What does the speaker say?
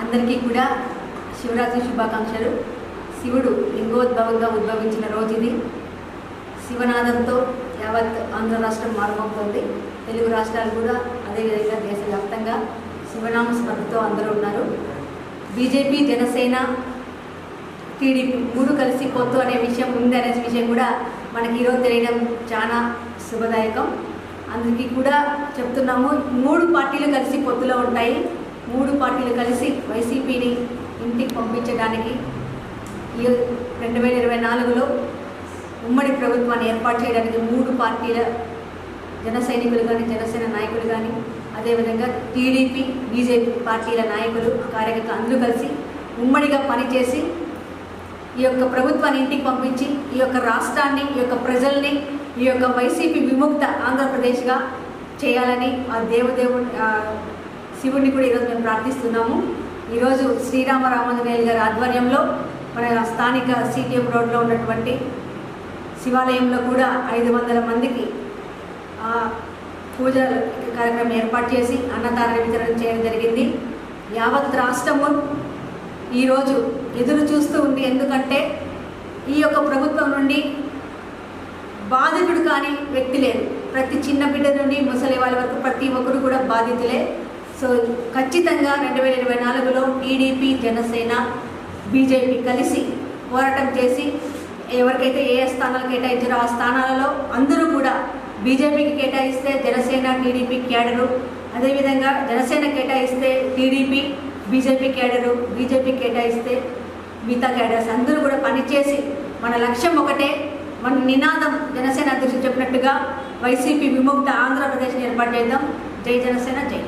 అందరికీ కూడా శివరాత్రి శుభాకాంక్షలు. శివుడు లింగోద్భవంగా ఉద్భవించిన రోజు ఇది శివనాదంతో యావత్ ఆంధ్ర రాష్ట్రం మారుమవుతోంది తెలుగు రాష్ట్రాలు కూడా అదేవిధంగా దేశవ్యాప్తంగా శివనామ స్మరణతో అందరూ ఉన్నారు. బీజేపీ జనసేన టీడీపీ మూడు కలిసి పొత్తు అనే విషయం ఉంది అనే విషయం కూడా మనకి ఈరోజు తెలియడం చాలా శుభదాయకం. అందుకే కూడా చెప్తున్నాము. మూడు పార్టీలు కలిసి పొత్తులో ఉంటాయి. మూడు పార్టీలు కలిసి వైసీపీని ఇంటికి పంపించడానికి ఈ రెండు వేల ఇరవై నాలుగులో ఉమ్మడి ప్రభుత్వాన్ని ఏర్పాటు చేయడానికి మూడు పార్టీల జన సైనికులు కానీ జనసేన నాయకులు కానీ అదేవిధంగా టీడీపీ బీజేపీ పార్టీల నాయకులు కార్యకర్తలు అందరూ కలిసి ఉమ్మడిగా పనిచేసి ఈ యొక్క ప్రభుత్వాన్ని ఇంటికి పంపించి ఈ యొక్క రాష్ట్రాన్ని ఈ యొక్క ప్రజల్ని ఈ యొక్క వైసీపీ విముక్త ఆంధ్రప్రదేశ్గా చేయాలని ఆ దేవదేవుడు శివుడిని కూడా ఈరోజు మేము ప్రార్థిస్తున్నాము. ఈరోజు శ్రీరామ రామాంజనేయులు గారి ఆధ్వర్యంలో మన స్థానిక సిటిఎం రోడ్లో ఉన్నటువంటి శివాలయంలో కూడా ఐదు వందల మందికి ఆ పూజ కార్యక్రమం ఏర్పాటు చేసి అన్నదాన వితరణ చేయడం జరిగింది. యావత్ రాష్ట్రము ఈరోజు ఎదురు చూస్తూ ఉంది. ఎందుకంటే ఈ యొక్క ప్రభుత్వం నుండి బాధితుడు కాని వ్యక్తి లేదు. ప్రతి చిన్న బిడ్డ నుండి ముసలి వాళ్ళ వరకు ప్రతి ఒక్కరు కూడా బాధితులే. సో ఖచ్చితంగా రెండు వేల ఇరవై నాలుగులో టీడీపీ జనసేన బీజేపీ కలిసి పోరాటం చేసి ఎవరికైతే ఏ స్థానాలు కేటాయించారో ఆ స్థానాలలో అందరూ కూడా బీజేపీకి కేటాయిస్తే జనసేన టీడీపీ క్యాడరు. అదేవిధంగా జనసేన కేటాయిస్తే టీడీపీ బీజేపీ క్యాడరు బీజేపీ కేటాయిస్తే మిగతా క్యాడర్స్ అందరూ కూడా పనిచేసి మన లక్ష్యం ఒకటే మన నినాదం జనసేన అధ్యక్షుడు చెప్పినట్టుగా వైసీపీ విముక్త ఆంధ్రప్రదేశ్ని ఏర్పాటు చేద్దాం. జై జనసేన జై